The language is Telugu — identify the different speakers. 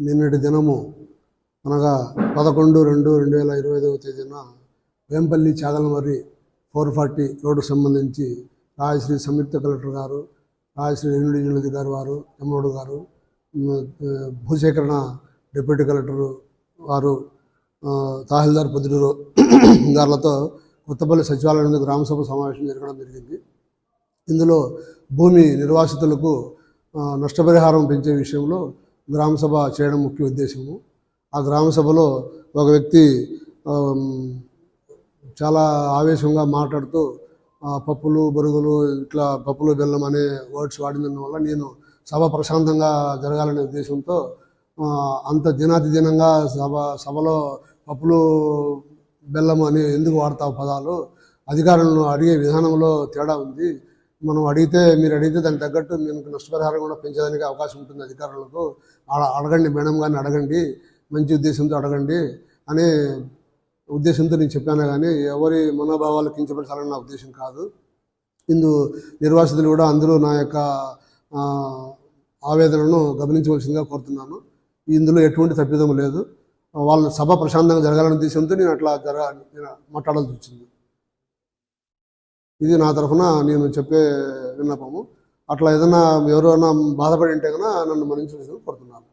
Speaker 1: నిన్నటి దినము అనగా పదకొండు రెండు రెండు వేల ఇరవై ఐదవ తేదీన వేంపల్లి చాగలమర్రి ఫోర్ ఫార్టీ రోడ్డుకు సంబంధించి రాజశ్రీ సంయుక్త కలెక్టర్ గారు రాజశ్రీ రెవెన్యూ డివిజనల్ అధికారి వారు ఎమ్మోడు గారు భూసేకరణ డిప్యూటీ కలెక్టరు వారు తహసీల్దార్ పొద్దుటూరు గారులతో కొత్తపల్లి సచివాలయం నుండి గ్రామసభ సమావేశం జరగడం జరిగింది. ఇందులో భూమి నిర్వాసితులకు నష్టపరిహారం పెంచే విషయంలో గ్రామసభ చేయడం ముఖ్య ఉద్దేశము. ఆ గ్రామసభలో ఒక వ్యక్తి చాలా ఆవేశంగా మాట్లాడుతూ పప్పులు బొరుగులు ఇట్లా పప్పులు బెల్లం అనే వర్డ్స్ వాడిన వల్ల నేను సభ ప్రశాంతంగా జరగాలనే ఉద్దేశంతో అంత దినాతి దినంగా సభ సభలో పప్పులు బెల్లం అని ఎందుకు వాడతావు పదాలు అధికారులను అడిగే విధానంలో తేడా ఉంది. మనం అడిగితే మీరు అడిగితే దానికి తగ్గట్టు మీకు నష్టపరిహారం కూడా పెంచడానికి అవకాశం ఉంటుంది అధికారులకు. అడగండి మేడం గారిని అడగండి మంచి ఉద్దేశంతో అడగండి అనే ఉద్దేశంతో నేను చెప్పాను కానీ ఎవరి మనోభావాలు కించపరచాలని నా ఉద్దేశం కాదు. ఇందు నిర్వాసితులు కూడా అందరూ నా యొక్క ఆవేదనను గమనించవలసిందిగా కోరుతున్నాను. ఇందులో ఎటువంటి తప్పిదం లేదు. వాళ్ళ సభ ప్రశాంతంగా జరగాలనే ఉద్దేశంతో నేను అట్లా జరగ నేను మాట్లాడాల్సి వచ్చింది. ఇది నా తరఫున నేను చెప్పే విన్నపము. అట్లా ఏదైనా ఎవరైనా బాధపడి ఉంటే కనుక నన్ను మన్నించవలసిందిగా కోరుతున్నాను.